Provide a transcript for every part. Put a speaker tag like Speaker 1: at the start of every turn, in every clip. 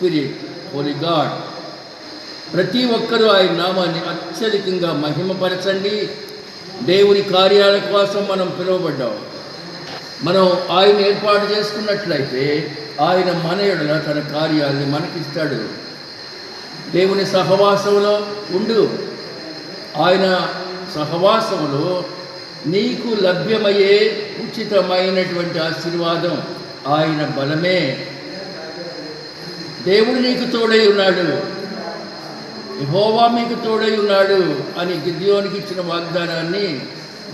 Speaker 1: Spirit holy God. ప్రతి ఒక్కరూ ఆయన నామాన్ని అత్యధికంగా మహిమపరచండి. దేవుని కార్యాల కోసం మనం పిలువబడ్డాం. మనం ఆయన ఏర్పాటు చేసుకున్నట్లయితే ఆయన మన తన కార్యాలని మనకిస్తాడు. దేవుని సహవాసంలో ఉండు. ఆయన సహవాసంలో నీకు లభ్యమయ్యే ఉచితమైనటువంటి ఆశీర్వాదం ఆయన బలమే. దేవుడు నీకు తోడై ఉన్నాడు. యెహోవా మీకు తోడై ఉన్నాడు అని గిద్యోనికి ఇచ్చిన వాగ్దానాన్ని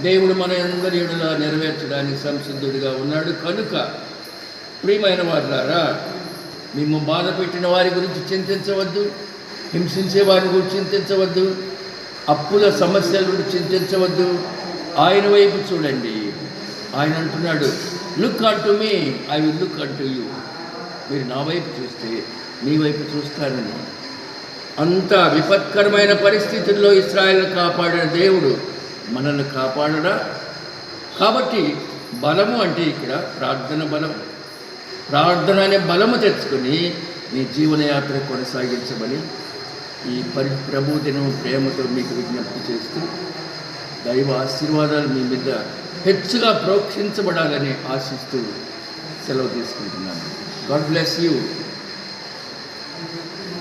Speaker 1: దేవుడు మన అందరి నెరవేర్చడానికి సంసిద్ధుడిగా ఉన్నాడు. కనుక ప్రియమైన వారులారా మేము బాధ పెట్టిన వారి గురించి చింతించవద్దు హింసించే వారి గురించి చింతించవద్దు అప్పుల సమస్యల గురించి చింతించవద్దు. ఆయన వైపు చూడండి. ఆయన అంటున్నాడు look unto me I will look unto you మీరు నా వైపు చూస్తే మీ వైపు చూస్తానని అంత విపత్కరమైన పరిస్థితుల్లో ఇస్రాయల్ని కాపాడిన దేవుడు మనల్ని కాపాడడా? కాబట్టి బలము అంటే ఇక్కడ ప్రార్థన బలం. ప్రార్థన అనే బలము తెచ్చుకొని నీ జీవనయాత్ర కొనసాగించమని ఈ పరి ప్రభు దినం ప్రేమతో మీకు విజ్ఞప్తి చేస్తూ దైవ ఆశీర్వాదాలు మీ మీద హెచ్చుగా ప్రోక్షించబడాలని ఆశిస్తూ సెలవు తీసుకుంటున్నాను. God bless you. Thank you.